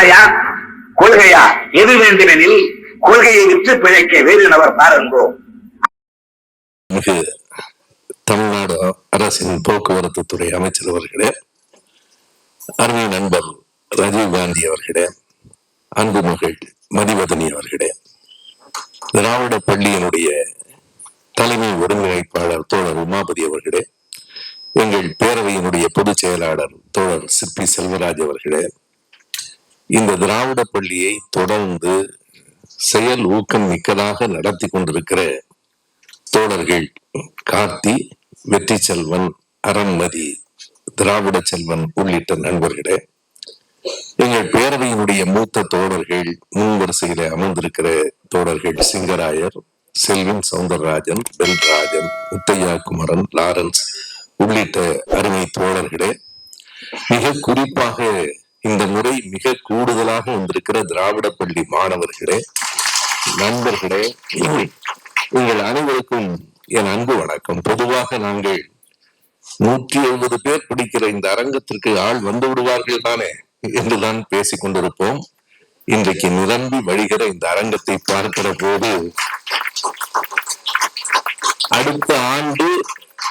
ஆணையா கொள்கையா? எது வேண்டுமெனில் கொள்கையை விற்று பிழைக்க வேறு நபர் பாருங்கோ தமிழ்நாடு அரசின் போக்குவரத்து துறை அமைச்சர் அவர்களே அருமை நண்பர் ராஜீவ் காந்தி அவர்களே அன்பு மகள் மதிவதனி அவர்களே திராவிட பள்ளியினுடைய தலைமை ஒருங்கிணைப்பாளர் தோழர் உமாபதி அவர்களே எங்கள் பேரவையினுடைய பொதுச் செயலாளர் தோழர் சிற்பி செல்வராஜ் அவர்களே இந்த திராவிட பள்ளியை தொடர்ந்து செயல் ஊக்கம் மிக்கதாக நடத்தி கொண்டிருக்கிற தோழர்கள் கார்த்தி வெற்றி செல்வன் அறன்மதி திராவிட செல்வன் உள்ளிட்ட நண்பர்களே எங்கள் பேரவையினுடைய மூத்த தோழர்கள் முன் வரிசையில அமர்ந்திருக்கிற தோழர்கள் சிங்கராயர் செல்வன் சவுந்தரராஜன் பெல்ராஜன் முத்தையா குமரன் லாரன்ஸ் உள்ளிட்ட அருமை தோழர்களே மிக குறிப்பாக இந்த முறை மிக கூடுதலாக வந்திருக்கிற திராவிட பள்ளி மாணவர்களே நண்பர்களே உங்கள் அனைவருக்கும் என் அன்பு வணக்கம். பொதுவாக நாங்கள் நூற்றி எழுபது பேர் பிடிக்கிற இந்த அரங்கத்திற்கு ஆள் வந்து விடுவார்கள் தானே என்றுதான் பேசிக் கொண்டிருப்போம். இன்றைக்கு நிரம்பி வழிகிற இந்த அரங்கத்தை பார்க்கிற போது அடுத்த ஆண்டு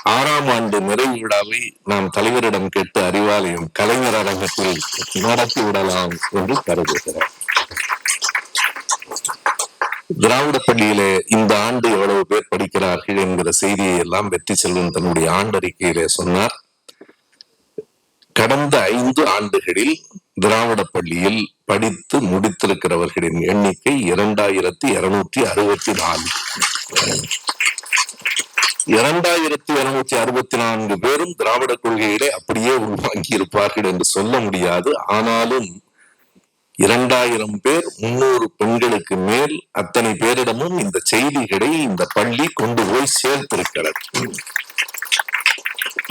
ஆறாம் ஆண்டு நிறைவு விழாவை நாம் தலைவரிடம் கேட்டு அறிவாலயம் கலைஞர் அரங்கத்தில் நடத்தி விடலாம் என்று கருதுகிறார் திராவிட பள்ளியிலே இந்த ஆண்டு எவ்வளவு பேர் படிக்கிறார்கள் என்கிற செய்தியை எல்லாம் வெற்றி செல்வன் தன்னுடைய ஆண்டறிக்கையிலே சொன்னார். கடந்த ஐந்து ஆண்டுகளில் திராவிட பள்ளியில் படித்து முடித்திருக்கிறவர்களின் எண்ணிக்கை இரண்டாயிரத்தி இருநூற்றி அறுபத்தி நாலு. இரண்டாயிரத்தி இருநூத்தி அறுபத்தி நான்கு பேரும் திராவிட கொள்கையிலே அப்படியே உள்வாங்கி இருப்பார்கள் என்று சொல்ல முடியாது. ஆனாலும் இரண்டாயிரம் பேர் முன்னூறு பெண்களுக்கு மேல் அத்தனை பேரிடமும் இந்த செய்திகளை இந்த பள்ளி கொண்டு போய் சேர்த்திருக்கிறது.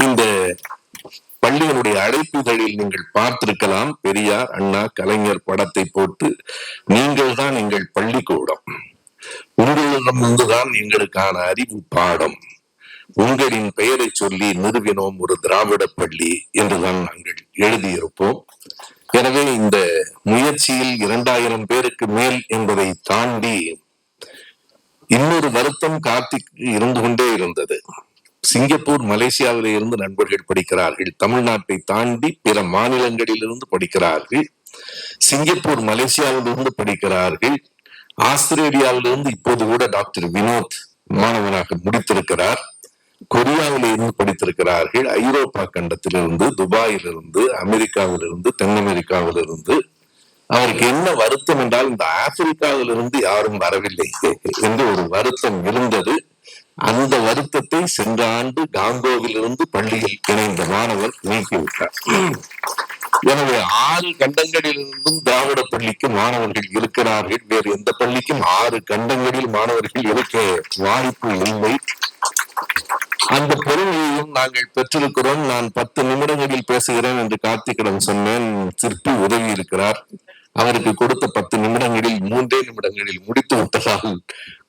இந்த பள்ளியினுடைய அழைப்புகளில் நீங்கள் பார்த்திருக்கலாம் பெரியார் அண்ணா கலைஞர் படத்தை போட்டு நீங்கள் தான் எங்கள் பள்ளிக்கூடம். உங்களிடமிருந்துதான் எங்களுக்கான அறிவு பாடம். உங்களின் பெயரை சொல்லி நிறுவினோம் ஒரு திராவிட பள்ளி என்றுதான் நாங்கள் எழுதியிருப்போம். எனவே இந்த முயற்சியில் இரண்டாயிரம் பேருக்கு மேல் என்பதை தாண்டி இன்னொரு வருத்தம் கார்த்திக் இருந்து கொண்டே இருந்தது. சிங்கப்பூர் மலேசியாவில இருந்து நண்பர்கள் படிக்கிறார்கள். தமிழ்நாட்டை தாண்டி பிற மாநிலங்களிலிருந்து படிக்கிறார்கள். சிங்கப்பூர் மலேசியாவிலிருந்து படிக்கிறார்கள். ஆஸ்திரேலியாவிலிருந்து இப்போது கூட டாக்டர் வினோத் மாணவனாக முடித்திருக்கிறார். கொரியாவில இருந்து படித்திருக்கிறார்கள். ஐரோப்பா கண்டத்திலிருந்து துபாயிலிருந்து அமெரிக்காவிலிருந்து தென் அமெரிக்காவிலிருந்து அவருக்கு என்ன வருத்தம் என்றால் இந்த ஆப்பிரிக்காவிலிருந்து யாரும் வரவில்லை என்று ஒரு வருத்தம் இருந்தது அந்த வருத்தத்தை சென்ற ஆண்டு காங்கோவிலிருந்து பள்ளியில் இணைந்த மாணவர் நீக்கிவிட்டார். எனவே ஆறு கண்டங்களிலிருந்தும் திராவிட பள்ளிக்கு மாணவர்கள் இருக்கிறார்கள். வேறு எந்த பள்ளிக்கும் ஆறு கண்டங்களில் மாணவர்கள் இருக்க வாய்ப்பு இல்லை. அந்த பெருமையையும் நாங்கள் பெற்றிருக்கிறோம். நான் பத்து நிமிடங்களில் பேசுகிறேன் என்று கார்த்திகிடம் சொன்னேன். சிற்பி உதவி இருக்கிறார். அவருக்கு கொடுத்த பத்து நிமிடங்களில் மூன்றே நிமிடங்களில் முடித்து விட்டதால்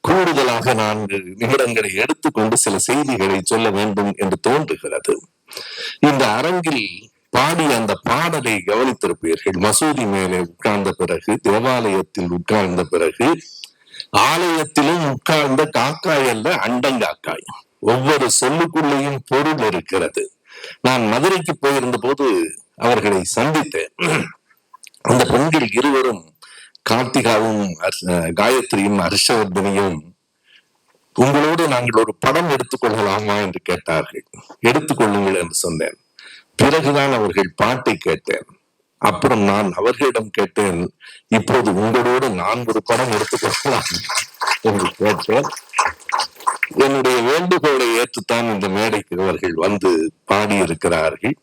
கூடுதலாக நான்கு நிமிடங்களை எடுத்துக்கொண்டு சில செய்திகளை சொல்ல வேண்டும் என்று தோன்றுகிறது. இந்த அரங்கில் பாடிய அந்த பாடலை கவனித்திருப்பீர்கள். மசூதி மேலே உட்கார்ந்த பிறகு தேவாலயத்தில் உட்கார்ந்த பிறகு ஆலயத்திலும் உட்கார்ந்த காக்காய் அல்ல அண்டங்காக்காய். ஒவ்வொரு சொல்லுக்குள்ளேயும் பொருள் இருக்கிறது. நான் மதுரைக்கு போயிருந்த போது அவர்களை சந்தித்தேன். அந்த பெண்கள் இருவரும் கார்த்திகாவும் காயத்ரியும் ஹர்ஷவர்தனியும் உங்களோடு நாங்கள் ஒரு படம் எடுத்துக்கொள்ளலாமா என்று கேட்டார்கள். எடுத்துக்கொள்ளுங்கள் என்று சொன்னேன். பிறகுதான் அவர்கள் பாட்டை கேட்டேன். அப்புறம் நான் அவர்களிடம் கேட்டேன் இப்போது உங்களோடு நான் ஒரு படம் எடுத்துக்கொள்ளலாம் என்று கேட்டேன். என்னுடைய வேண்டுகோளை ஏற்றுத்தான் இந்த மேடைக்கு அவர்கள் வந்து பாடியிருக்கிறார்கள்.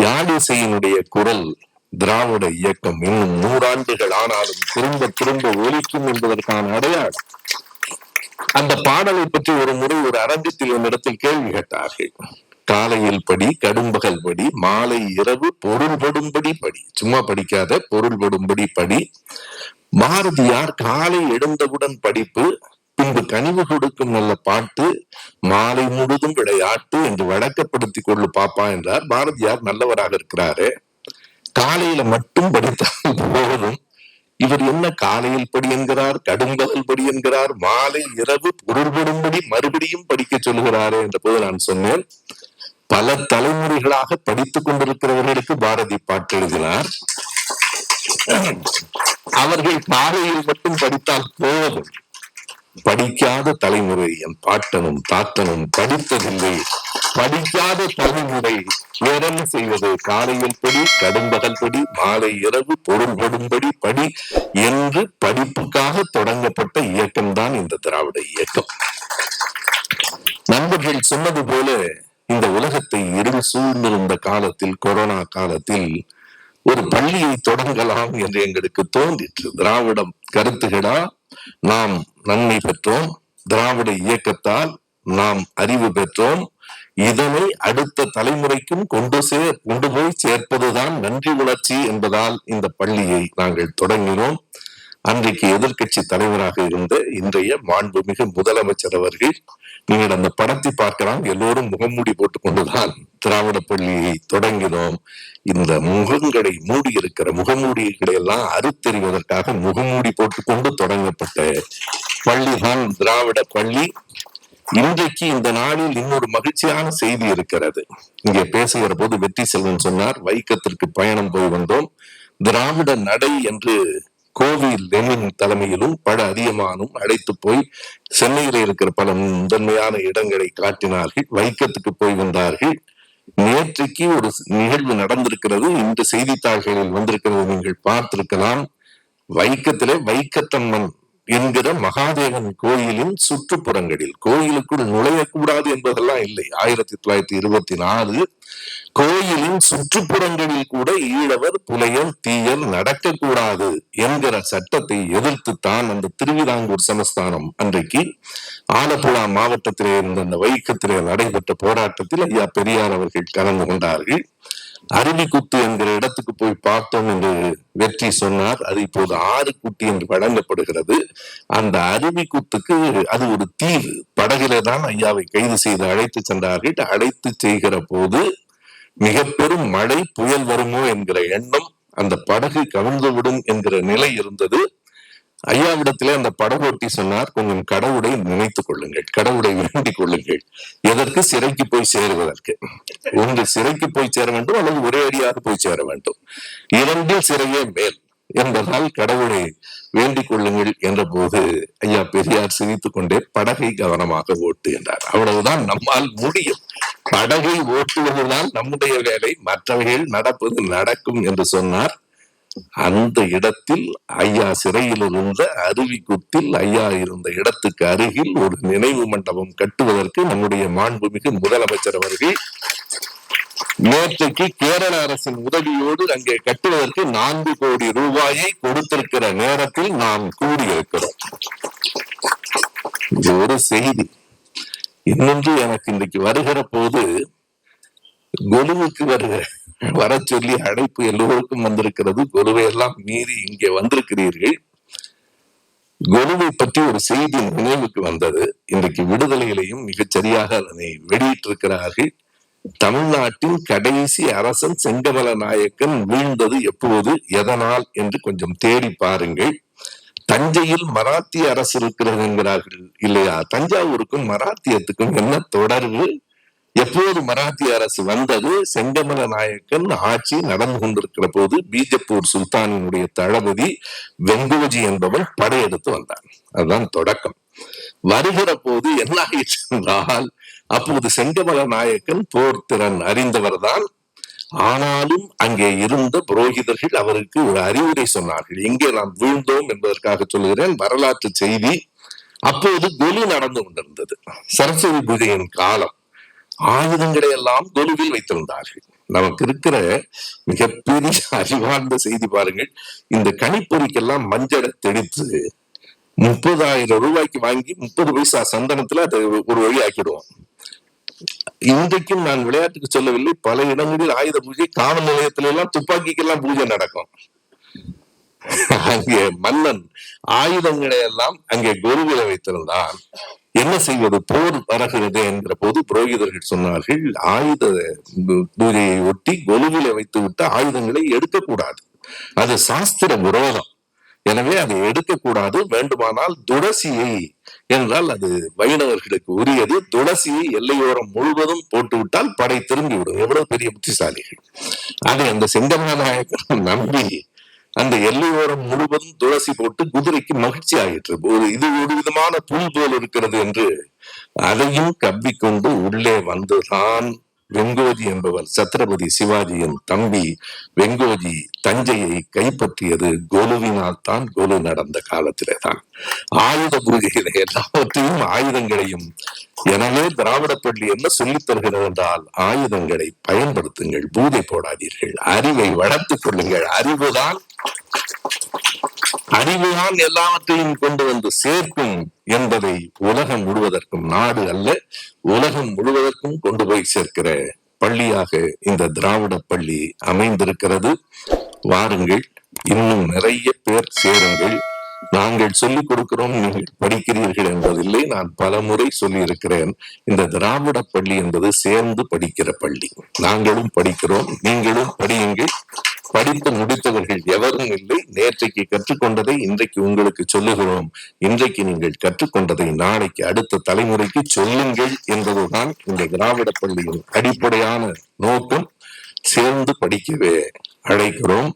யாழிசையினுடைய குரல் திராவிட இயக்கம் இன்னும் நூறாண்டுகள் ஆனாலும் திரும்ப திரும்ப ஒலிக்கும் என்பதற்கான அடையாளம். அந்த பாடலை பற்றி ஒரு முறை ஒரு அரங்கத்தில் என்னிடத்தில் கேள்வி கேட்டார்கள். காலையில் படி கடும்பகல் படி மாலை இரவு பொருள்படும்படி படி. சும்மா படிக்காத பொருள்படும்படி படி. பாரதியார் காலை எழுந்தவுடன் படிப்பு பின்பு கனிவு கொடுக்கும் நல்ல பாட்டு மாலை முழுதும் விளையாட்டு என்று வழக்கப்படுத்திக் கொள்ளு பாப்பா என்றார். பாரதியார் நல்லவராக இருக்கிறாரு. காலையில மட்டும் படித்தால் போதும். இவர் என்ன காலையில் படி என்கிறார் கடும்பகல் படி என்கிறார் மாலை இரவு பொருள்படும்படி மறுபடியும் படிக்க சொல்கிறாரே என்ற போது நான் சொன்னேன். பல தலைமுறைகளாக படித்துக் கொண்டிருக்கிறவர்களுக்கு பாரதி பாட்டு எழுதினார். அவர்கள் காலையில் மட்டும் படித்தால் போதும். படிக்காத தலைமுறை என் பாட்டனும் தாத்தனும் படித்ததில்லை. படிக்காத தலைமுறை வேறென்ன செய்வது. காலையில் படி கடும்பகல் படி மாலை இரவு பொருள் படும்படி படி என்று படிப்புக்காக தொடங்கப்பட்ட இயக்கம்தான் இந்த திராவிட இயக்கம். நண்பர்கள் சொன்னது போல இந்த உலகத்தை இருள் சூழ்ந்திருந்த காலத்தில் கொரோனா காலத்தில் ஒரு பள்ளியை தொடங்கலாம் என்று எங்களுக்கு தோன்றிற்று. திராவிடம் கருத்துகளா? நாம் நன்மை பெற்றோம். திராவிட இயக்கத்தால் நாம் அறிவு பெற்றோம். இதனை அடுத்த தலைமுறைக்கும் கொண்டு சேர் கொண்டு போய் சேர்ப்பதுதான் நன்றி உணர்ச்சி என்பதால் இந்த பள்ளியை நாங்கள் தொடங்கினோம். அன்றைக்கு எதிர்க்கட்சி தலைவராக இருந்த இன்றைய மாண்புமிகு முதலமைச்சர் அவர்கள் நீங்கள் அந்த படத்தை பார்க்கலாம். எல்லோரும் முகமூடி போட்டுக்கொண்டுதான் திராவிட பள்ளியை தொடங்கினோம். இந்த முகங்களை மூடி இருக்கிற முகமூடிகளை எல்லாம் அறுத்தெறிவதற்காக முகமூடி போட்டுக்கொண்டு தொடங்கப்பட்ட பள்ளிதான் திராவிட பள்ளி. இன்றைக்கு இந்த நாளில் இன்னொரு மகிழ்ச்சியான செய்தி இருக்கிறது. இங்கே பேசுகிற போது வெற்றி செல்வன் சொன்னார் வைக்கத்திற்கு பயணம் போய் வந்தோம். திராவிட நடை என்று கோவில் லெனின் தலைமையிலும் பல அதிகமானும் அழைத்து போய் சென்னையில இருக்கிற பல முதன்மையான இடங்களை காட்டினார்கள் வைக்கத்துக்கு போய் வந்தார்கள். நேற்றைக்கு ஒரு நிகழ்வு நடந்திருக்கிறது இன்று செய்தித்தாள்களில் வந்திருக்கிறது நீங்கள் பார்த்திருக்கலாம். வைக்கத்திலே வைக்கத்தம்மன் என்கிற மகாதேவன் கோயிலின் சுற்றுப்புறங்களில் கோயிலுக்குள் நுழையக்கூடாது என்பதெல்லாம் இல்லை. ஆயிரத்தி தொள்ளாயிரத்தி இருபத்தி நாலு கோயிலின் சுற்றுப்புறங்களில் கூட ஈழவர் புலையர் தீயர் நடக்கக்கூடாது என்கிற சட்டத்தை எதிர்த்துத்தான் அந்த திருவிதாங்கூர் சமஸ்தானம் அன்றைக்கு ஆலப்புழா மாவட்டத்திலே இருந்த அந்த வைக்கத்திலே நடைபெற்ற போராட்டத்தில் ஐயா பெரியார் அவர்கள் கலந்து கொண்டார்கள். அருவிக்குத்து என்கிற இடத்துக்கு போய் பார்த்தோம் என்று வெற்றி சொன்னார். அது இப்போது ஆறுக்குட்டி என்று வழங்கப்படுகிறது. அந்த அருவிக்குத்துக்கு அது ஒரு தீவு. படகிலே தான் ஐயாவை கைது செய்து அழைத்து சென்றார்கள். அழைத்து செய்கிற போது மிக பெரும் மழை புயல் வருமோ என்கிற எண்ணம் அந்த படகு கவிழ்ந்து விடும் என்கிற நிலை இருந்தது. ஐயாவிடத்திலே அந்த படகோட்டி சொன்னார் கொஞ்சம் கடவுளை நினைத்துக் கொள்ளுங்கள் கடவுளை வேண்டிக் கொள்ளுங்கள். எதற்கு? சிறைக்கு போய் சேருவதற்கு. ஒன்று சிறைக்கு போய் சேர வேண்டும் அல்லது ஒரே அடியாக போய் சேர வேண்டும். இரண்டில் சிறையே மேல் என்பதால் கடவுளை வேண்டிக் கொள்ளுங்கள் என்ற போது ஐயா பெரியார் சிரித்துக் கொண்டே படகை கவனமாக ஓட்டு என்றார். அவ்வளவுதான் நம்மால் முடியும். படகை ஓட்டுவதுதான் நம்முடைய வேலை. மற்றவைகள் நடப்பது நடக்கும் என்று சொன்னார். அந்த இடத்தில் ஐயா சிறையில் இருந்த அருவிக்குத்தில் ஐயா இருந்த இடத்துக்கு அருகில் ஒரு நினைவு மண்டபம் கட்டுவதற்கு நம்முடைய மாண்புமிகு முதலமைச்சர் அவர்கள் நேற்றைக்கு கேரள அரசின் உதவியோடு அங்கே கட்டுவதற்கு நான்கு கோடி ரூபாயை கொடுத்திருக்கிற நேரத்தில் நாம் கூடியிருக்கிறோம் இது ஒரு செய்தி. இன்னொன்று எனக்கு இன்றைக்கு வருகிற போது கொலுவுக்கு வருகிற வர சொல்லி அழைப்பு எல்லோருக்கும் வந்திருக்கிறது. கொலுவை மீறி இங்கே வந்திருக்கிறீர்கள். கொலுவை பற்றி ஒரு செய்தி நினைவுக்கு வந்தது. இன்றைக்கு விடுதலையிலையும் மிகச் சரியாக அதனை வெளியிட்டிருக்கிறார்கள். தமிழ்நாட்டின் கடைசி அரசன் செங்கமல நாயக்கன் வீழ்ந்தது எப்போது எதனால் என்று கொஞ்சம் தேடி பாருங்கள். தஞ்சையில் மராத்திய அரசு இருக்கிறது என்கிறார்கள் இல்லையா? தஞ்சாவூருக்கும் மராத்தியத்துக்கும் என்ன தொடர்பு? எப்போது மராத்திய அரசு வந்தது செங்கமல நாயக்கன் ஆட்சி நடந்து கொண்டிருக்கிற போது பீஜப்பூர் சுல்தானினுடைய தளபதி வெங்கோஜி என்பவன் படையெடுத்து வந்தான். அதுதான் தொடக்கம். வருகிற போது என்ன ஆயிடுச்சு என்றால் அப்போது செங்கமல நாயக்கன் போர் திறன் அறிந்தவர்தான் ஆனாலும் அங்கே இருந்த புரோகிதர்கள் அவருக்கு ஒரு அறிவுரை சொன்னார்கள். எங்கே நாம் வீழ்ந்தோம் என்பதற்காக சொல்கிறேன் வரலாற்று செய்தி அப்போது கொலு நடந்து கொண்டிருந்தது. சரஸ்வதி பூஜையின் காலம். ஆயுதங்களை எல்லாம் கொலுவில் வைத்திருந்தார்கள். நமக்கு இருக்கிற மிகப்பெரிய அறிவார்ந்த செய்தி பாருங்கள். இந்த கணிப்பொறிக்கெல்லாம் மஞ்சளை தெளித்து முப்பதாயிரம் ரூபாய்க்கு வாங்கி முப்பது பைசா சந்தனத்துல அதை ஒரு வழி ஆக்கிடுவோம். இன்றைக்கும் நான் விளையாட்டுக்கு சொல்லவில்லை. பல இடங்களில் ஆயுத பூஜை காவல் நிலையத்தில எல்லாம் துப்பாக்கிக்கெல்லாம் பூஜை நடக்கும். அங்கே மன்னன் ஆயுதங்களை எல்லாம் அங்கே கொருவில வைத்திருந்தான். என்ன செய்வது? போர் வரகிறது என்கிற போது புரோகிதர்கள் சொன்னார்கள் ஆயுத பூஜையை ஒட்டி கொலுவில வைத்து விட்டு ஆயுதங்களை எடுக்கக்கூடாது. அது சாஸ்திர விரோதம் எனவே அதை எடுக்கக்கூடாது வேண்டுமானால் துளசியை என்றால் அது வைணவர்களுக்கு உரியது. துளசியை எல்லையோரம் முழுவதும் போட்டுவிட்டால் படை திரும்பி விடும் எவ்வளவு பெரிய புத்திசாலிகள். அதை அந்த செங்கமநாயக்கர் நம்பி அந்த எல்லையோரம் முழுவதும் துளசி போட்டு குதிரைக்கு மகிழ்ச்சி ஆயிற்று ஒரு இது ஒரு விதமான புல் போல் இருக்கிறது என்று அதையும் கவ்விக்கொண்டு உள்ளே வந்துதான் வெங்கோஜி என்பவர் சத்ரபதி சிவாஜியின் தம்பி வெங்கோஜி தஞ்சையை கைப்பற்றியது கோலுவினால் தான் கோலு நடந்த காலத்திலே தான் ஆயுத பூஜையில எல்லாவற்றையும் ஆயுதங்களையும் எனவே திராவிட பள்ளி என்ன சொல்லித் தருகிறது என்றால் ஆயுதங்களை பயன்படுத்துங்கள் பூஜை போடாதீர்கள் அறிவை வளர்த்துக் கொள்ளுங்கள் அறிவுதான் அறிவுதான் எல்லாவற்றையும் கொண்டு வந்து சேர்க்கும் என்பதை உலகம் முழுவதற்கும் நாடு அல்ல உலகம் முழுவதற்கும் கொண்டு போய் சேர்க்கிற பள்ளியாக இந்த திராவிட பள்ளி அமைந்திருக்கிறது. வாருங்கள் இன்னும் நிறைய பேர் சேருங்கள். நாங்கள் சொல்லிக் கொடுக்கிறோம் நீங்கள் படிக்கிறீர்கள் என்பதில்லை. நான் பல முறை சொல்லி இருக்கிறேன் இந்த திராவிட பள்ளி என்பது சேர்ந்து படிக்கிற பள்ளி. நாங்களும் படிக்கிறோம் நீங்களும் படியுங்கள். படித்து முடித்தவர்கள் எவரும் இல்லை. நேற்றைக்கு கற்றுக்கொண்டதை இன்றைக்கு உங்களுக்கு சொல்லுகிறோம். இன்றைக்கு நீங்கள் கற்றுக்கொண்டதை நாளைக்கு அடுத்த தலைமுறைக்கு சொல்லுங்கள் என்பதுதான் இந்த திராவிட பள்ளியின் அடிப்படையான நோக்கம். சேர்ந்து படிக்கவே அழைக்கிறோம்.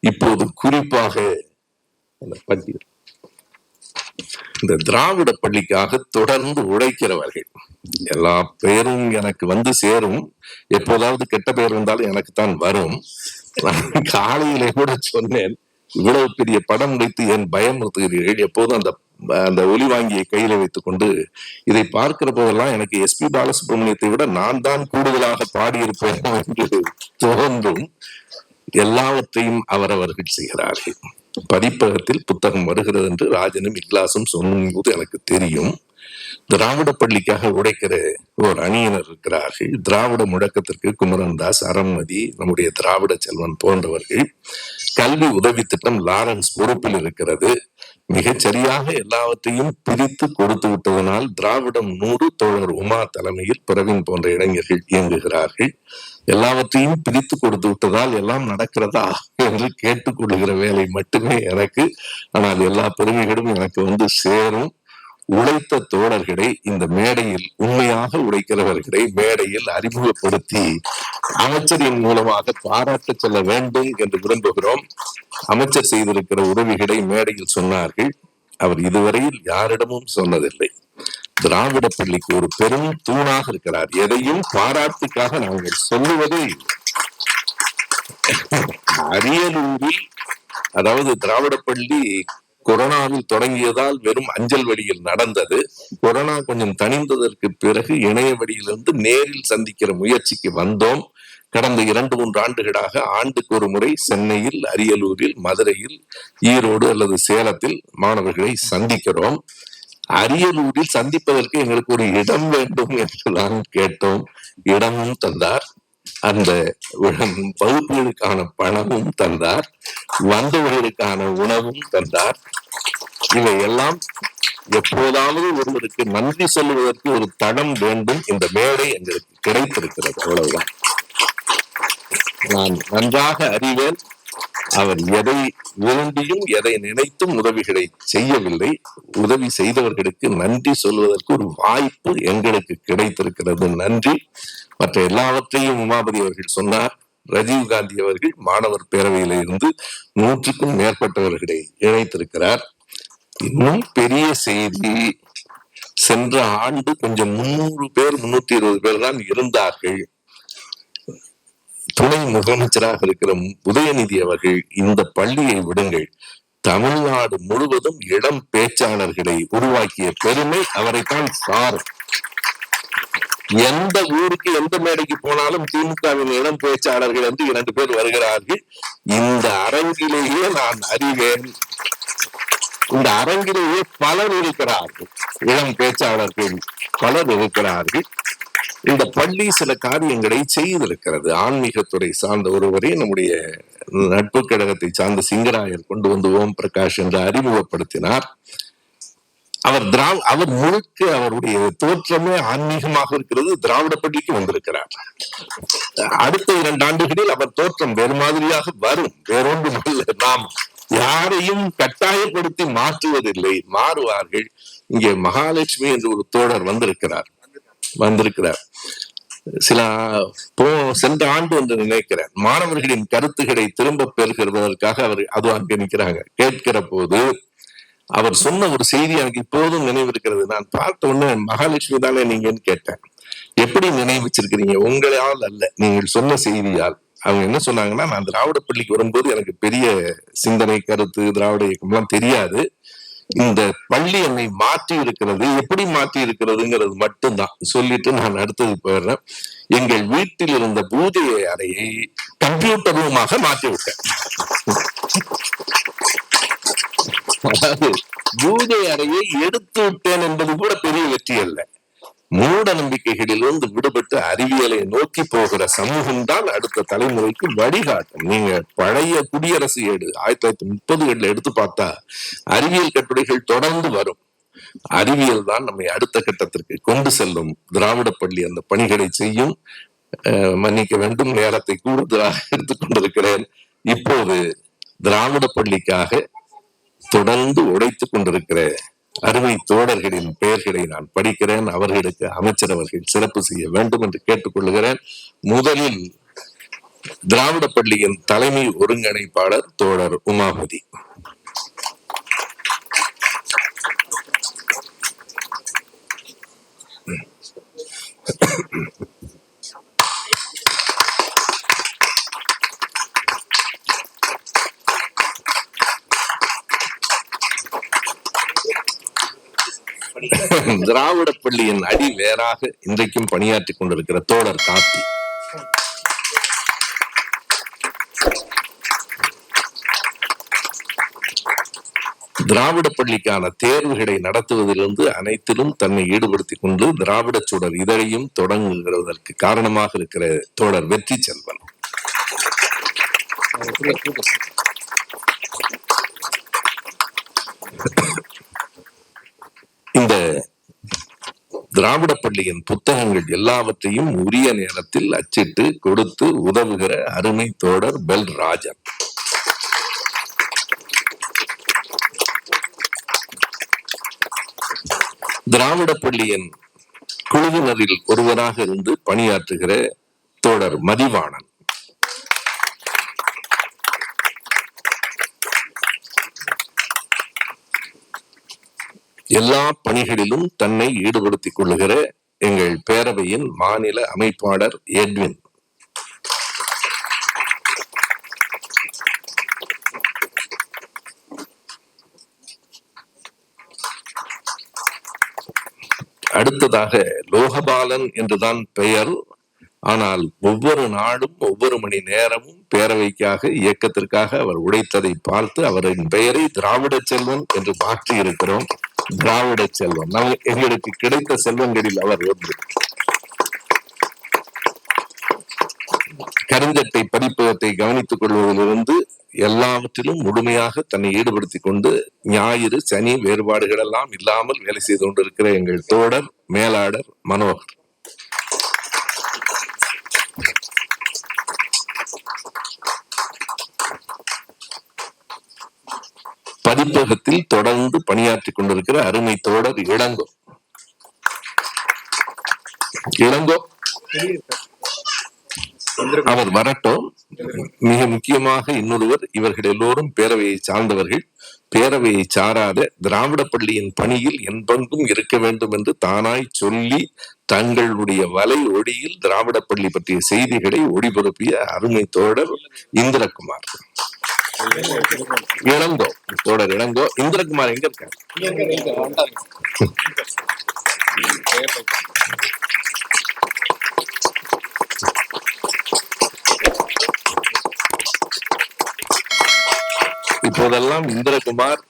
இப்போது குறிப்பாக இந்த திராவிட பள்ளிக்காக தொடர்ந்து உழைக்கிறவர்கள். எல்லா பேரும் எனக்கு வந்து சேரும். எப்போதாவது கெட்ட பேர் வந்தாலும் எனக்கு தான் வரும். நான் காலையிலே கூட சொன்னேன் இவ்வளவு பெரிய படம் வைத்து என் பயமுறுத்துகிறீர்கள் எப்போதும் அந்த அந்த ஒலி வாங்கியை கையில வைத்துக் கொண்டு இதை பார்க்கிற போதெல்லாம் எனக்கு எஸ் பி பாலசுப்ரமணியத்தை விட நான் தான் கூடுதலாக பாடியிருப்பேன் என்று தோன்றும் எல்லாவற்றையும் அவரவர்கள் செய்கிறார்கள். பதிப்பகத்தில் புத்தகம் வருகிறது என்று ராஜனும் இக்லாசும் சொன்னும் போது எனக்கு தெரியும். திராவிட பள்ளிக்காக உடைக்கிற ஒரு அணியினர் இருக்கிறார்கள். திராவிட முழக்கத்திற்கு குமரன் தாஸ் அறமதி நம்முடைய திராவிட செல்வன் போன்றவர்கள் கல்வி உதவி திட்டம் லாரன்ஸ் பொறுப்பில் இருக்கிறது. மிகச்சரியாக எல்லாவற்றையும் பிரித்து கொடுத்து விட்டதனால் திராவிடம் நூறு தோழர் உமா தலைமையில் பிரவீன் போன்ற இளைஞர்கள் இயங்குகிறார்கள். எல்லாவற்றையும் பிரித்து கொடுத்து விட்டதால் எல்லாம் நடக்கிறதா என்று கேட்டுக்கொள்கிற வேலை மட்டுமே எனக்கு. ஆனால் எல்லா பெருமைகளும் எனக்கு வந்து சேரும். உழைத்த தோழர்களை இந்த மேடையில் உண்மையாக உழைக்கிறவர்களை மேடையில் அறிமுகப்படுத்தி அமைச்சரின் மூலமாக பாராட்ட செல்ல வேண்டும் என்று விரும்புகிறோம். அமைச்சர் செய்திருக்கிற உதவிகளை மேடையில் சொன்னார்கள். அவர் இதுவரையில் யாரிடமும் சொன்னதில்லை. திராவிட பள்ளிக்கு ஒரு பெரும் தூணாக இருக்கிறார். எதையும் பாராட்டுக்காக நாங்கள் சொல்லுவதே இல்லை. அரியலூரில் அதாவது திராவிட பள்ளி கொரோனாவில் தொடங்கியதால் வெறும் அஞ்சல் வழியில் நடந்தது. கொரோனா கொஞ்சம் தணிந்ததற்கு பிறகு இணைய வழியிலிருந்து நேரில் சந்திக்கிற முயற்சிக்கு வந்தோம். கடந்த இரண்டு மூன்று ஆண்டுகளாக ஆண்டுக்கு ஒரு முறை சென்னையில் அரியலூரில் மதுரையில் ஈரோடு அல்லது சேலத்தில் மாணவர்களை சந்திக்கிறோம். அரியலூரில் சந்திப்பதற்கு எங்களுக்கு ஒரு இடம் வேண்டும் என்று நான் கேட்டோம். இடமும் தந்தார் அந்த வகுப்புகளுக்கான பணமும் தந்தார் வந்தவர்களுக்கான உணவும் தந்தார். இவையெல்லாம் எப்போதாவது ஒருவருக்கு நன்றி சொல்லுவதற்கு ஒரு தடம் வேண்டும் இந்த மேடை எங்களுக்கு கிடைத்திருக்கிறது. அவ்வளவுதான். நான் நன்றாக அறிவேன். அவர் எதை வேண்டியும் எதை நினைத்தும் உதவிகளை செய்யவில்லை. உதவி செய்தவர்களுக்கு நன்றி சொல்வதற்கு ஒரு வாய்ப்பு எங்களுக்கு கிடைத்திருக்கிறது. நன்றி. மற்ற எல்லாவற்றையும் உமாபதி அவர்கள் சொன்னார். ராஜீவ் காந்தி அவர்கள் மாணவர் பேரவையில இருந்து நூற்றுக்கும் மேற்பட்டவர்களை இணைத்திருக்கிறார். இன்னும் பெரிய செய்தி சென்ற ஆண்டு கொஞ்சம் முன்னூறு பேர் முன்னூத்தி இருபது பேர் தான் இருந்தார்கள். துணை முதலமைச்சராக இருக்கிற உதயநிதி அவர்கள் இந்த பள்ளியை விடுங்கள். தமிழ்நாடு முழுவதும் இளம் பேச்சாளர்களை உருவாக்கிய பெருமை அவரைத்தான் சார் எந்த ஊருக்கு எந்த மேடைக்கு போனாலும் திமுகவின் இளம் பேச்சாளர்கள் என்று இரண்டு பேர் வருகிறார்கள். இந்த அரங்கிலேயே நான் அறிவேன். இந்த அரங்கிலேயே பலர் இருக்கிறார்கள். இளம் பேச்சாளர்கள் பலர் இருக்கிறார்கள். இந்த பள்ளி சில காரியங்களை செய்திருக்கிறது. ஆன்மீகத்துறை சார்ந்த ஒருவரை நம்முடைய நட்பு கழகத்தை சார்ந்த சிங்கராயர் கொண்டு வந்து ஓம் பிரகாஷ் என்று அறிமுகப்படுத்தினார். அவர் திரா அவர் முழுக்க அவருடைய தோற்றமே ஆன்மீகமாக இருக்கிறது. திராவிட பள்ளிக்கு வந்திருக்கிறார். அடுத்த இரண்டு ஆண்டுகளில் அவர் தோற்றம் வேறு மாதிரியாக வரும். வேறொன்றும் அல்ல நாம் யாரையும் கட்டாயப்படுத்தி மாற்றுவதில்லை. மாறுவார்கள். இங்கே மகாலட்சுமி என்று ஒரு தோழர் வந்திருக்கிறார். வந்திருக்கிறார். சில போ சென்ற ஆண்டு என்று நினைக்கிறேன். மாணவர்களின் கருத்துக்களை திரும்ப பெறுகிறதற்காக அவர் அது அங்கே நிற்கிறாங்க. கேட்கிற போது அவர் சொன்ன ஒரு செய்தி எனக்கு இப்போதும் நினைவிருக்கிறது. நான் பார்த்த உடனே மகாலட்சுமி தானே நீங்கன்னு கேட்டேன். எப்படி நினைவிச்சிருக்கிறீங்க? உங்களால் அல்ல. நீங்கள் சொன்ன செய்தியால். அவங்க என்ன சொன்னாங்கன்னா நான் திராவிட பள்ளிக்கு வரும்போது எனக்கு பெரிய சிந்தனை கருத்து திராவிட இயக்கம்லாம் தெரியாது. இந்த பள்ளி என்னை மாற்றி இருக்கிறது எப்படி மாற்றி இருக்கிறதுங்கிறது மட்டும்தான். சொல்லிட்டு நான் அடுத்தது போயிடுறேன். எங்கள் வீட்டில் இருந்த பூஜை அறையை கம்ப்யூட்டர் ரூமாக மாற்றி விட்டேன் அதாவது பூஜை அறையை எடுத்து விட்டேன் என்பது கூட பெரிய வெற்றி அல்ல. மூட நம்பிக்கைகளிலிருந்து விடுபட்டு அறிவியலை நோக்கி போகிற சமூகம் தான் அடுத்த தலைமுறைக்கு வழிகாட்டும். நீங்க பழைய குடியரசு ஏடு ஆயிரத்தி தொள்ளாயிரத்தி முப்பதுகளில் எடுத்து பார்த்தா அறிவியல் கட்டுரைகள் தொடர்ந்து வரும். அறிவியல் தான் நம்மை அடுத்த கட்டத்திற்கு கொண்டு செல்லும். திராவிட பள்ளி அந்த பணிகளை செய்யும். அஹ், மன்னிக்க வேண்டும் நேரத்தை கூடுதலாக எடுத்துக்கொண்டிருக்கிறேன் இப்போது திராவிட பள்ளிக்காக தொடர்ந்து உடைத்துக் கொண்டிருக்கிற அருமை தோழர்களின் பெயர்களை நான் படிக்கிறேன். அவர்களுக்கு அமைச்சர் அவர்கள் சிறப்பு செய்ய வேண்டும் என்று கேட்டுக்கொள்கிறேன். முதலில் திராவிட பள்ளியின் தலைமை ஒருங்கிணைப்பாளர் தோழர் உமாபதி. திராவிட பள்ளியின் அடி வேறாக இன்றைக்கும் பணியாற்றிக் கொண்டிருக்கிற தோழர் கார்த்தி. திராவிட பள்ளிக்கான தேர்வுகளை நடத்துவதிலிருந்து அனைத்திலும் தன்னை ஈடுபடுத்திக் கொண்டு திராவிட சுடர் இதழையும் தொடங்குகிறதற்கு காரணமாக இருக்கிற தோழர் வெற்றி செல்வன் இந்த திராவிட பள்ளியின் புத்தகங்கள் எல்லாவற்றையும் உரிய நேரத்தில் அச்சிட்டு கொடுத்து உதவுகிற அருமை தோழர் பெல் ராஜன் திராவிட பள்ளியின் குழுவினரில் ஒருவராக இருந்து பணியாற்றுகிற தோழர் மதிவாணன். எல்லா பணிகளிலும் தன்னை ஈடுபடுத்திக் கொள்ளுகிற எங்கள் பேரவையின் மாநில அமைப்பாளர் எட்வின் அடுத்ததாக லோகபாலன் என்றுதான் பெயர். ஆனால் ஒவ்வொரு நாளும் ஒவ்வொரு மணி நேரமும் பேரவைக்காக இயக்கத்திற்காக அவர் உழைத்ததை பார்த்து அவரின் பெயரை திராவிட செல்வன் என்று மாற்றி இருக்கிறோம் திராவிட செல்வம். நம்ம எங்களுக்கு கிடைத்த செல்வங்களில் அவர் ஒன்று கருஞ்சட்டை பதிப்பகத்தை கவனித்துக் கொள்வதிலிருந்து எல்லாவற்றிலும் முழுமையாக தன்னை ஈடுபடுத்திக் கொண்டு ஞாயிறு சனி வேறுபாடுகள் எல்லாம் இல்லாமல் வேலை செய்து கொண்டிருக்கிற எங்கள் தோழர் மேலாளர் மனோகர். பதிப்பகத்தில் தொடர்ந்து பணியாற்றிக் கொண்டிருக்கிற அருமை தோழர் இளங்கோ. இளங்கோ அவர் வரட்டும். மிக முக்கியமாக இன்னொருவர் இவர்கள் எல்லோரும் பேரவையை சார்ந்தவர்கள். பேரவையை சாராத திராவிட பள்ளியின் பணியில் என் பங்கும் இருக்க வேண்டும் என்று தானாய் சொல்லி தங்களுடைய வலை ஒளியில் திராவிட பள்ளி பற்றிய செய்திகளை ஒளிபரப்பிய அருமை தோழர் இந்திரகுமார். இளங்கோ தோடர் இளங்கோ இந்திரகுமார் எங்க இருக்காங்க இப்போதெல்லாம் இந்திரகுமார்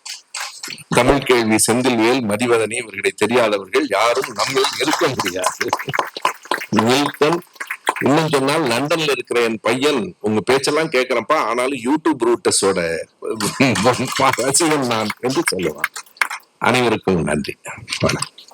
தமிழ் கேள்வி செந்தில்வேல் மதிவதனி இவர்களை தெரியாதவர்கள் யாரும் நம்மில் இருக்க முடியாது. மில்டன் இன்னும் சொன்னால் லண்டன்ல இருக்கிற என் பையன் உங்க பேச்செல்லாம் கேட்கிறப்பா ஆனாலும் யூடியூப் ரூட்டஸோட ரசிகன் நான் என்று சொல்லுவான். அனைவருக்கும் நன்றி. வணக்கம்.